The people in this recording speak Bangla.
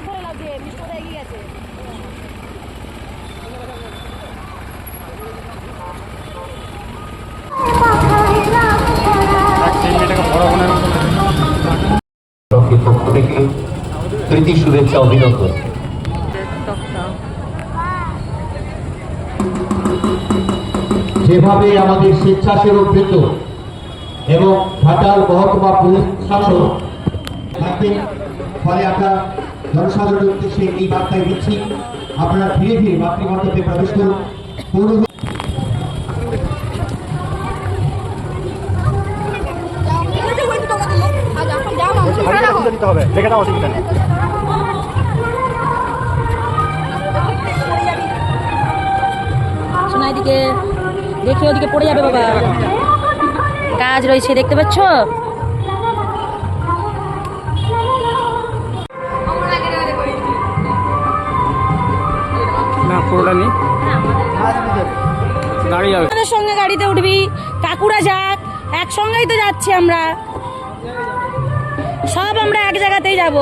হাত ধরে লাগছে এমনি করে এগিয়ে গেছে প্রীতি শুভেচ্ছা অভিনন্দন। যেভাবে আমাদের স্বেচ্ছাসেবক বৃন্দ এবং ঘাটাল মহকুমা পুলিশ শাসক থাকবেন, ফলে আমরা জনসাধারণের উদ্দেশ্যে এই বার্তায় দিচ্ছি। আপনারা ধীরে ধীরে প্রবেশ করুন। দেখি ওদিকে পড়ে যাবে বাবা। কাজ রয়েছে, দেখতে পাচ্ছ? পুরোটা নেই গাড়ি যাবে। আমাদের সঙ্গে গাড়িতে উঠবি। কাকুরা যাক, একসঙ্গেই তো যাচ্ছি আমরা। সব আমরা এক জায়গাতেই যাব।